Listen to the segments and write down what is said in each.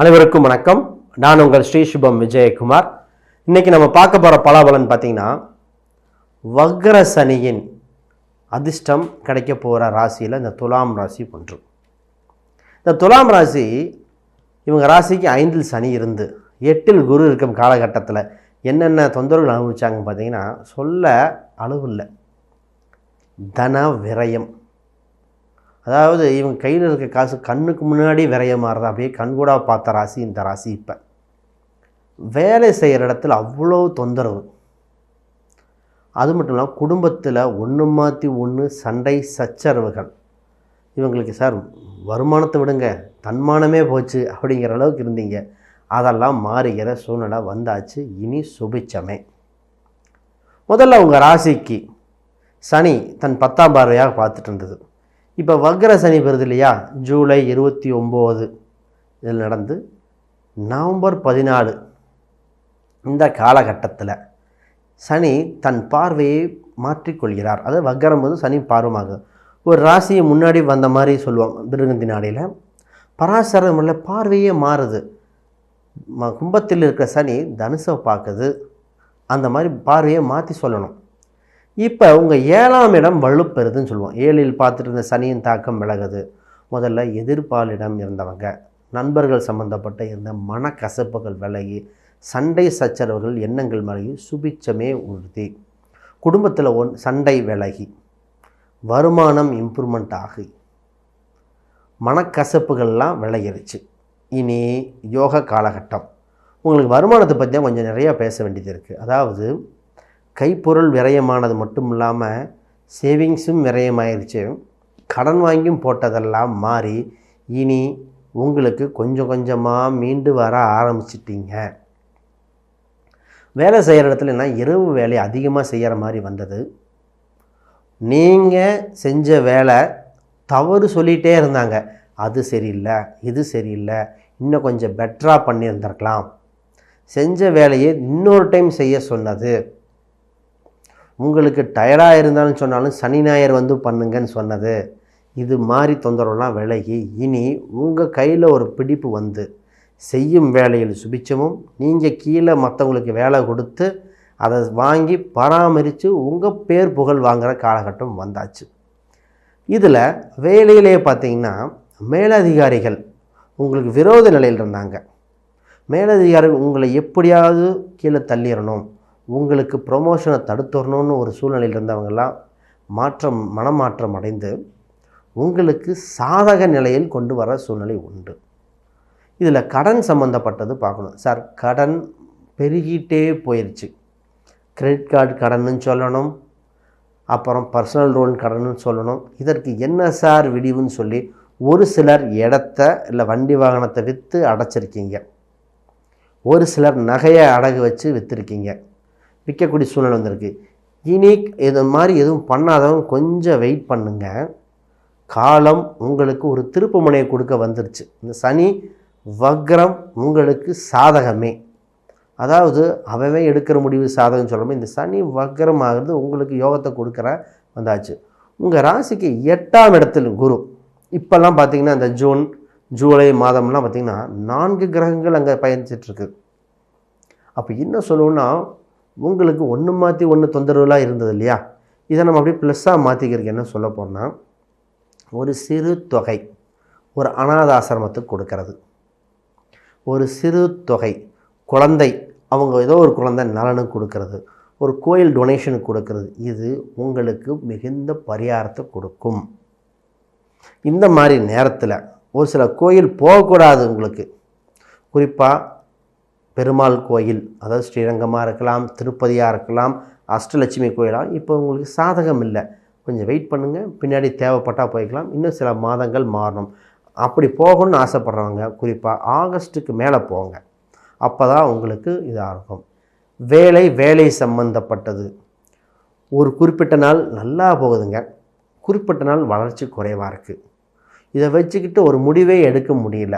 அனைவருக்கும் வணக்கம். நான் உங்கள் ஸ்ரீ சுபம் விஜயகுமார். இன்றைக்கி நம்ம பார்க்க போகிற பலாபலன் பார்த்திங்கன்னா வக்ர சனியின் அதிர்ஷ்டம் கிடைக்க போகிற ராசியில் இந்த துலாம் ராசி ஒன்று. இந்த துலாம் ராசி இவங்க ராசிக்கு ஐந்தில் சனி இருந்து எட்டில் குரு இருக்கும் காலகட்டத்தில் என்னென்ன தொந்தரவுகள் அனுபவிச்சாங்க பார்த்தீங்கன்னா சொல்ல அளவு இல்லை. தன விரயம். அதாவது இவங்க கையில் இருக்க காசு கண்ணுக்கு முன்னாடி விரைய விரயமாறுது அப்படியே கண்கூடா பார்த்த ராசி இந்த ராசி இப்போ. வேலை செய்கிற இடத்துல அவ்வளோ தொந்தரவு. அது மட்டும் இல்லாமல் குடும்பத்தில் ஒன்று மாற்றி ஒன்று சண்டை சச்சரவுகள். இவங்களுக்கு சார் வருமானத்தை விடுங்க தன்மானமே போச்சு அப்படிங்கிற அளவுக்கு இருந்தீங்க. அதெல்லாம் மாறுகிற சூழ்நிலை வந்தாச்சு. இனி சுபிச்சமே முதல்ல உங்கள் ராசிக்கு சனி தன் பத்தாம் பார்வையாக பார்த்துட்டு இருந்தது. இப்போ வக்ர சனி வருது இல்லையா? ஜூலை இருபத்தி ஒம்பது. இதில் நடந்து நவம்பர் பதினாலு. இந்த காலகட்டத்தில் சனி தன் பார்வையை மாற்றிக்கொள்கிறார். அது வக்கரம் போது சனி பார்வமாகும் ஒரு ராசியை முன்னாடி வந்த மாதிரி சொல்லுவாங்க திருகந்தி நாடையில் பராசரமில் பார்வையே மாறுது. ம- கும்பத்தில் இருக்கிற சனி தனுசை பார்க்குது. அந்த மாதிரி பார்வையை மாற்றி சொல்லணும். இப்போ உங்கள் ஏழாம் இடம் வலுப்பெறுதுன்னு சொல்லுவோம். ஏழில் பார்த்துட்டு இருந்த சனியின் தாக்கம் விலகுது. முதல்ல எதிர்பாலிடம் இருந்தவங்க நண்பர்கள் சம்பந்தப்பட்ட இருந்த மனக்கசப்புகள் விலகி சண்டை சச்சரவுகள் எண்ணங்கள் விலகி சுபிச்சமே உறுதி. குடும்பத்தில் ஒன் சண்டை விலகி வருமானம் இம்ப்ரூவ்மெண்ட் ஆகி மனக்கசப்புகள்லாம் விலகிருச்சு. இனி யோக காலகட்டம். உங்களுக்கு வருமானத்தை பற்றி தான் கொஞ்சம் நிறையா பேச வேண்டியது இருக்குது அதாவது கைப்பொருள் விரயமானது மட்டும் இல்லாமல் சேவிங்ஸும் விரயமாயிருச்சு. கடன் வாங்கியும் போட்டதெல்லாம் மாறி இனி உங்களுக்கு கொஞ்சம் கொஞ்சமாக மீண்டு வர ஆரம்பிச்சிட்டிங்க. வேலை செய்கிற இடத்துல என்ன இரவு வேலை அதிகமாக செய்கிற மாதிரி வந்தது. நீங்கள் செஞ்ச வேலை தவறு சொல்லிகிட்டே இருந்தாங்க. அது சரியில்லை இது சரியில்லை இன்னும் கொஞ்சம் பெட்டராக பண்ணியிருந்திருக்கலாம். செஞ்ச வேலையை இன்னொரு டைம் செய்ய சொன்னது. உங்களுக்கு டயர்டாக இருந்தாலும் சொன்னாலும் சனி ஞாயிறு வந்து பண்ணுங்கன்னு சொன்னது. இது மாதிரி தொந்தரவுலாம் விலகி இனி உங்கள் கையில் ஒரு பிடிப்பு வந்து செய்யும் வேலையில் சுபிச்சமும் நீங்கள் கீழே மற்றவங்களுக்கு வேலை கொடுத்து அதை வாங்கி பராமரித்து உங்கள் பேர் புகழ் வாங்குகிற காலகட்டம் வந்தாச்சு. இதில் வேலையிலே பார்த்தீங்கன்னா மேலதிகாரிகள் உங்களுக்கு விரோத நிலையில் இருந்தாங்க. மேலதிகாரிகள் உங்களை எப்படியாவது கீழே தள்ளிடணும். உங்களுக்கு ப்ரொமோஷனை தடுத்துடணும்னு ஒரு சூழ்நிலையில் இருந்தவங்கெல்லாம் மாற்றம் மனமாற்றம் அடைந்து உங்களுக்கு சாதக நிலையில் கொண்டு வர சூழ்நிலை உண்டு. இதில் கடன் சம்மந்தப்பட்டது பார்க்கணும். சார் கடன் பெருகிட்டே போயிடுச்சு கிரெடிட் கார்டு கடன்னு சொல்லணும். அப்புறம் பர்சனல் லோன் கடன்னு சொல்லணும். இதற்கு என்ன சார் விடிவுன்னு சொல்லி ஒரு சிலர் இடத்த இல்லை வண்டி வாகனத்தை விற்று அடைச்சிருக்கீங்க. ஒரு சிலர் நகையை அடகு வச்சு விற்றுருக்கீங்க விற்கக்கூடிய சூழ்நிலை வந்திருக்கு. இனி இது மாதிரி எதுவும் பண்ணாதவங்க கொஞ்சம் வெயிட் பண்ணுங்க. காலம் உங்களுக்கு ஒரு திருப்பு முனையை கொடுக்க வந்துருச்சு. இந்த சனி வக்ரம் உங்களுக்கு சாதகமே. அதாவது அவவே எடுக்கிற முடிவு சாதகம் சொல்லணும் இந்த சனி வக்ரம் ஆகிறது உங்களுக்கு யோகத்தை கொடுக்குற வந்தாச்சு. உங்கள் ராசிக்கு எட்டாம் இடத்தில் குரு. இப்போல்லாம் பார்த்தீங்கன்னா இந்த ஜூன் ஜூலை மாதம்லாம் பார்த்திங்கன்னா நான்கு கிரகங்கள் அங்கே பயணிச்சிட்ருக்கு அப்போ என்ன சொல்லணுன்னா உங்களுக்கு ஒன்று மாற்றி ஒன்று தொந்தரவுலாம் இருந்தது இல்லையா? இதை நம்ம அப்படியே ப்ளஸ்ஸாக மாற்றிக்கிறதுக்கு என்ன சொல்ல போகிறோம்னா ஒரு சிறு தொகை ஒரு அனாதாசிரமத்துக்கு கொடுக்கறது. ஒரு சிறு தொகை குழந்தை அவங்க ஏதோ ஒரு குழந்தை நலனுக்கு கொடுக்கறது. ஒரு கோயில் டொனேஷனுக்கு கொடுக்கறது. இது உங்களுக்கு மிகுந்த பரிகாரத்தை கொடுக்கும். இந்த மாதிரி நேரத்தில் ஒரு சில கோயில் போகக்கூடாது உங்களுக்கு. குறிப்பாக பெருமாள் கோயில் அதாவது ஸ்ரீரங்கமாக இருக்கலாம் திருப்பதியாக இருக்கலாம் அஷ்டலட்சுமி கோயிலாக இப்போ உங்களுக்கு சாதகம் இல்லை. கொஞ்சம் வெயிட் பண்ணுங்கள் பின்னாடி தேவைப்பட்டால் போய்க்கலாம். இன்னும் சில மாதங்கள் மாறணும். அப்படி போகணும்னு ஆசைப்பட்றவங்க குறிப்பாக ஆகஸ்ட்டுக்கு மேலே போங்க. அப்போ தான் உங்களுக்கு இதாக இருக்கும். வேலை வேலை சம்பந்தப்பட்டது. ஒரு குறிப்பிட்ட நாள் நல்லா போகுதுங்க. குறிப்பிட்ட நாள் வளர்ச்சி குறைவாக இருக்குது இதை வச்சுக்கிட்டு ஒரு முடிவே எடுக்க முடியல.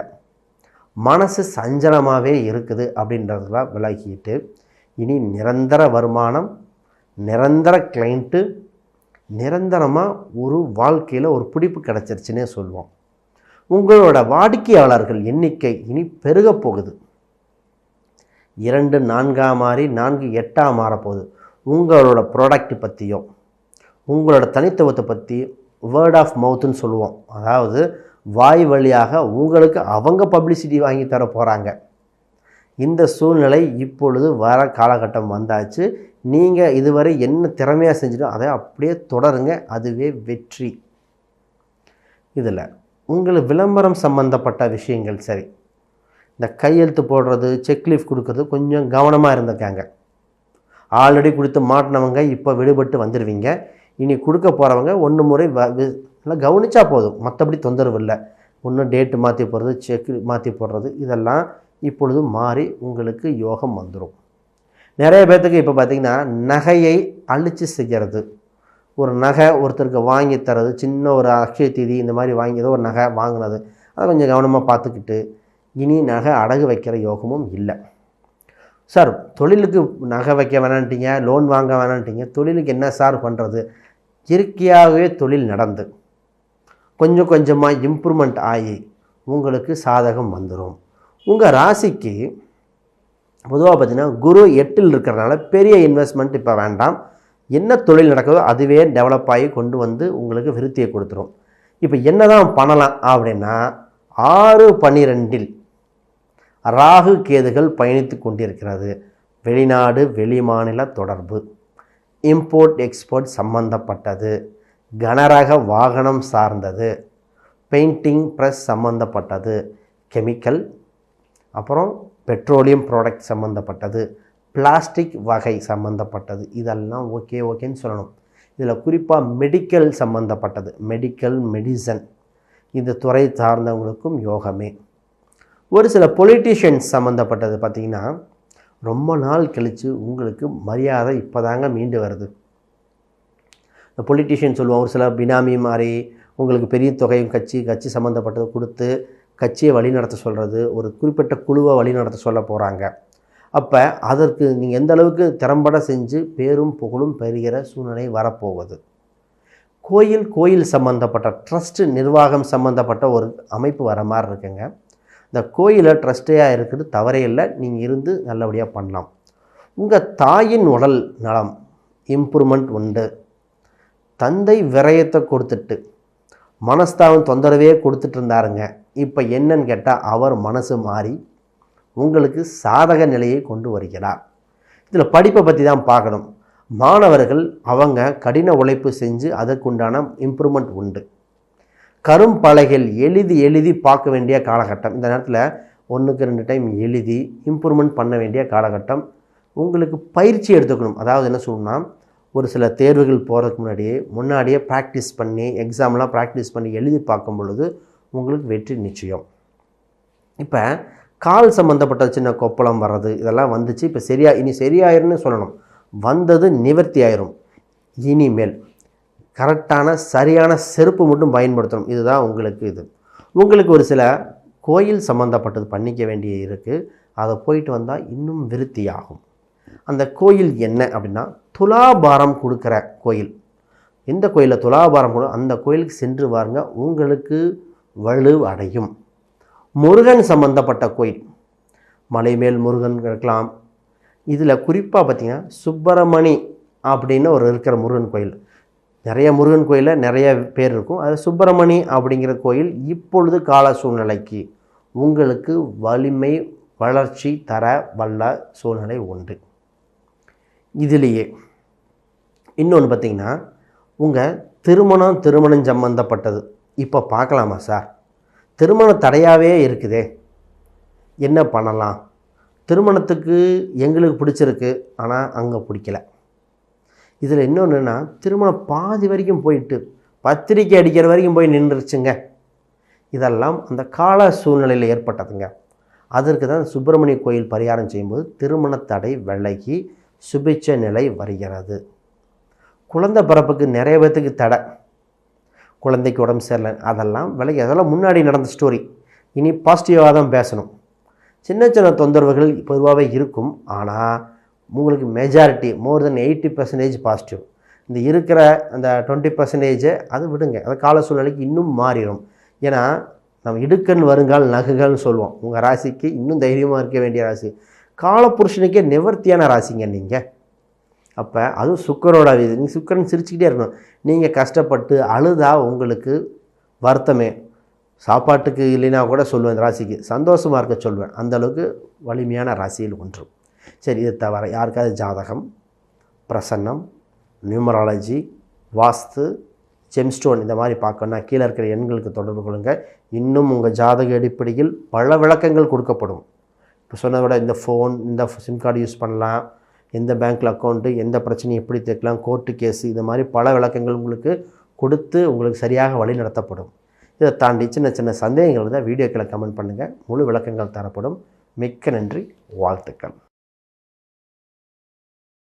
மனசு சஞ்சலமாகவே இருக்குது அப்படின்றதெல்லாம் விலகிட்டு இனி நிரந்தர வருமானம் நிரந்தர கிளைண்ட்டு நிரந்தரமாக ஒரு வாழ்க்கையில் ஒரு பிடிப்பு கிடச்சிருச்சுன்னே சொல்லுவோம். உங்களோட வாடிக்கையாளர்கள் எண்ணிக்கை இனி பெருகப் போகுது. இரண்டு நான்காம் மாறி நான்கு எட்டாம் மாறப்போகுது. உங்களோட ப்ராடக்ட் பற்றியும் உங்களோட தனித்துவத்தை பற்றி வேர்ட் ஆஃப் மவுத்துன்னு சொல்லுவோம். அதாவது வாய் வழியாக உங்களுக்கு அவங்க பப்ளிசிட்டி வாங்கி தர போகிறாங்க இந்த சூழ்நிலை இப்பொழுது வர காலகட்டம் வந்தாச்சு. நீங்கள் இதுவரை என்ன திறமையாக செஞ்சிட்டோ அதை அப்படியே தொடருங்க. அதுவே வெற்றி. இதில் உங்களுக்கு விளம்பரம் சம்மந்தப்பட்ட விஷயங்கள் சரி. இந்த கையெழுத்து போடுறது செக்லீஃப் கொடுக்கறது கொஞ்சம் கவனமாக இருந்திருக்காங்க ஆல்ரெடி கொடுத்து மாட்டினவங்க இப்போ விடுபட்டு வந்துடுவீங்க இனி கொடுக்க போகிறவங்க ஒன்று முறை வ வி- நல்லா கவனித்தா போதும். மற்றபடி தொந்தரவு இல்லை. ஒன்று டேட்டு மாற்றி போடுறது செக் மாற்றி போடுறது இதெல்லாம் இப்பொழுது மாறி உங்களுக்கு யோகம் வந்துடும் நிறைய பேர்த்துக்கு இப்போ பார்த்திங்கன்னா நகையை அழித்து செய்கிறது ஒரு நகை ஒருத்தருக்கு வாங்கி தரது சின்ன ஒரு அக்ஷய தீதி இந்த மாதிரி வாங்கி ஏதோ ஒரு நகை வாங்கினது அதை கொஞ்சம் கவனமாக பார்த்துக்கிட்டு இனி நகை அடகு வைக்கிற யோகமும் இல்லை. சார் தொழிலுக்கு நகை வைக்க வேணான்ட்டீங்க லோன் வாங்க வேணான்ட்டீங்க தொழிலுக்கு என்ன சார் பண்ணுறது இயற்கையாகவே தொழில் நடந்து. கொஞ்சம் கொஞ்சமாக இம்ப்ரூவ்மெண்ட் ஆகி உங்களுக்கு சாதகம் வந்துடும் உங்கள் ராசிக்கு பொதுவாக பார்த்தீங்கன்னா குரு எட்டில் இருக்கிறனால பெரிய இன்வெஸ்ட்மெண்ட் இப்போ வேண்டாம். என்ன தொழில் நடக்குதோ அதுவே டெவலப் ஆகி கொண்டு வந்து உங்களுக்கு விருத்தியை கொடுத்துரும். இப்போ என்ன தான் பண்ணலாம் அப்படின்னா ஆறு பன்னிரெண்டில் ராகு கேதுகள் பயணித்து கொண்டிருக்கிறது. வெளிநாடு வெளிமாநில தொடர்பு. இம்போர்ட் எக்ஸ்போர்ட் சம்பந்தப்பட்டது. கனரக வாகனம் சார்ந்தது. பெயிண்டிங் ப்ரெஸ் சம்மந்தப்பட்டது கெமிக்கல் அப்புறம் பெட்ரோலியம் ப்ராடக்ட் சம்மந்தப்பட்டது பிளாஸ்டிக் வகை சம்மந்தப்பட்டது இதெல்லாம் ஓகே ஓகேன்னு சொல்லணும். இதில் குறிப்பாக மெடிக்கல் சம்மந்தப்பட்டது மெடிக்கல் மெடிசன். இந்த துறை சார்ந்தவங்களுக்கும் யோகமே. ஒரு சில பொலிட்டீஷியன்ஸ் சம்மந்தப்பட்டது பார்த்திங்கன்னா ரொம்ப நாள் கழித்து உங்களுக்கு மரியாதை இப்போதாங்க மீண்டு வருது. இந்த பொலிட்டீஷியன் சொல்லுவோம் ஒரு சில பினாமி மாதிரி உங்களுக்கு பெரிய தொகையும் கட்சி கட்சி சம்மந்தப்பட்டது கொடுத்து கட்சியை வழிநடத்த சொல்கிறது ஒரு குறிப்பிட்ட குழுவை வழிநடத்த சொல்ல போகிறாங்க அப்போ அதற்கு நீங்கள் எந்த அளவுக்கு திறம்பட செஞ்சு பேரும் புகழும் பெறுகிற சூழ்நிலை வரப்போகுது. கோயில் கோயில் சம்மந்தப்பட்ட ட்ரஸ்ட்டு நிர்வாகம் சம்மந்தப்பட்ட ஒரு அமைப்பு வர மாதிரி இருக்குங்க. இந்த கோயிலை ட்ரஸ்டையாக இருக்கிறது தவறே இல்லை நீங்கள் இருந்து நல்லபடியாக பண்ணலாம். உங்கள் தாயின் உடல் நலம் இம்ப்ரூவ்மெண்ட் உண்டு. தந்தை விரயத்தை கொடுத்துட்டு மனஸ்தாபம் தொந்தரவே கொடுத்துட்டு இருந்தாருங்க. இப்போ என்னன்னு கேட்டால் அவர் மனசு மாறி உங்களுக்கு சாதக நிலையை கொண்டு வருகிறார். இதில் படிப்பை பற்றி தான் பார்க்கணும். மாணவர்கள் அவங்க கடின உழைப்பு செஞ்சு அதற்குண்டான இம்ப்ரூவ்மெண்ட் உண்டு. கரும்பலைகள் எழுதி எழுதி பார்க்க வேண்டிய காலகட்டம். இந்த நேரத்தில் ஒன்றுக்கு ரெண்டு டைம் எழுதி இம்ப்ரூவ்மெண்ட் பண்ண வேண்டிய காலகட்டம். உங்களுக்கு பயிற்சி எடுத்துக்கணும். அதாவது என்ன சொல்லணும்னா ஒரு சில தேர்வுகள் போகிறதுக்கு முன்னாடியே முன்னாடியே ப்ராக்டிஸ் பண்ணி எக்ஸாம்லாம் ப்ராக்டிஸ் பண்ணி எழுதி பார்க்கும் பொழுது உங்களுக்கு வெற்றி நிச்சயம். இப்போ கால் சம்மந்தப்பட்ட சின்ன கொப்பளம் வர்றது இதெல்லாம் வந்துச்சு. இப்போ சரியா இனி சரியாயிரும்னு சொல்லணும். வந்தது நிவர்த்தி ஆயிரும். இனிமேல் கரெக்டான சரியான செருப்பு மட்டும் பயன்படுத்தணும். இதுதான் உங்களுக்கு இது. உங்களுக்கு ஒரு சில கோயில் சம்மந்தப்பட்டது பண்ணிக்க வேண்டிய இருக்குது அதை போயிட்டு வந்தால் இன்னும் விருத்தி ஆகும் அந்த கோயில் என்ன அப்படின்னா துலாபாரம் கொடுக்குற கோயில். எந்த கோயிலில் துலாபாரம் கொடு அந்த கோயிலுக்கு சென்று பாருங்க உங்களுக்கு வலு அடையும். முருகன் சம்பந்தப்பட்ட கோயில். மலைமேல் முருகன் இருக்கலாம். இதில் குறிப்பாக பார்த்தீங்கன்னா சுப்பிரமணி அப்படின்னு ஒரு இருக்கிற முருகன் கோயில். நிறைய முருகன் கோயிலில் நிறைய பேர் இருக்கும். அது சுப்பிரமணி அப்படிங்கிற கோயில் இப்பொழுது கால சூழ்நிலைக்கு உங்களுக்கு வலிமை வளர்ச்சி தர வல்ல சூழ்நிலை உண்டு. இதிலேயே. இன்னொன்று பார்த்தீங்கன்னா உங்கள் திருமணம் திருமணம் சம்மந்தப்பட்டது இப்போ பார்க்கலாமா சார்? திருமண தடையாகவே இருக்குதே. என்ன பண்ணலாம்? திருமணத்துக்கு எங்களுக்கு பிடிச்சிருக்கு ஆனால் அங்கே பிடிக்கல. இதில் இன்னொன்றுன்னா திருமணம் பாதி வரைக்கும் போயிட்டு பத்திரிக்கை அடிக்கிற வரைக்கும் போய் நின்றுச்சுங்க இதெல்லாம் அந்த கால சூழ்நிலையில் ஏற்பட்டதுங்க. அதற்கு தான் சுப்பிரமணிய கோயில் பரிகாரம் செய்யும்போது திருமண தடை விலகி சுபிட்ச நிலை வருகிறது. குழந்தை பிறப்புக்கு நிறைய பேர்த்துக்கு தடை. குழந்தைக்கு உடம்பு சரியில்லை அதெல்லாம் விலகி அதெல்லாம் முன்னாடி நடந்த ஸ்டோரி இனி பாசிட்டிவாக தான் பேசணும். சின்ன சின்ன தொந்தரவுகள் பொதுவாகவே இருக்கும். ஆனால் உங்களுக்கு majority more than eighty percentage positive இந்த இருக்கிற அந்த டுவெண்ட்டி பர்சன்டேஜை அது விடுங்க. அது கால சூழ்நிலைக்கு இன்னும் மாறிடும். ஏன்னா நம்ம இடுக்கண் வருங்கால் நகுகள்னு சொல்லுவோம். உங்கள் ராசிக்கு இன்னும் தைரியமாக இருக்க வேண்டிய ராசி. காலப்புருஷனுக்கே நிவர்த்தியான ராசிங்க நீங்கள் அப்போ அதுவும் சுக்கரோட இது. நீங்கள் சுக்கரன் சிரிச்சுக்கிட்டே இருக்கணும். நீங்கள் கஷ்டப்பட்டு அழுதா உங்களுக்கு வருத்தமே. சாப்பாட்டுக்கு இல்லைன்னா கூட சொல்லுவேன் இந்த ராசிக்கு. சந்தோஷமாக இருக்க சொல்வேன் அந்த அளவுக்கு வலிமையான ராசியில் ஒன்று. சரி இது தவிர யாருக்காவது ஜாதகம் பிரசன்னம் நியூமராலஜி வாஸ்து ஜெம்ஸ்டோன் இந்த மாதிரி பார்க்கணுன்னா கீழே இருக்கிற எண்களுக்கு தொடர்பு கொள்ளுங்கள் இன்னும் உங்கள் ஜாதக அடிப்படையில் பல விளக்கங்கள் கொடுக்கப்படும். இப்போ சொன்னதை விட இந்த ஃபோன் இந்த சிம் கார்டு யூஸ் பண்ணலாம். எந்த பேங்க்கில் அக்கௌண்ட்டு எந்த பிரச்சனையும் எப்படி தீர்க்கலாம் கோர்ட்டு கேஸு இது மாதிரி பல விளக்கங்கள் உங்களுக்கு கொடுத்து உங்களுக்கு சரியாக வழி நடத்தப்படும். இதை தாண்டி சின்ன சின்ன சந்தேகங்கள் தான் வீடியோக்களை கமெண்ட் பண்ணுங்கள் முழு விளக்கங்கள் தரப்படும். மிக்க நன்றி. வாழ்த்துக்கள்.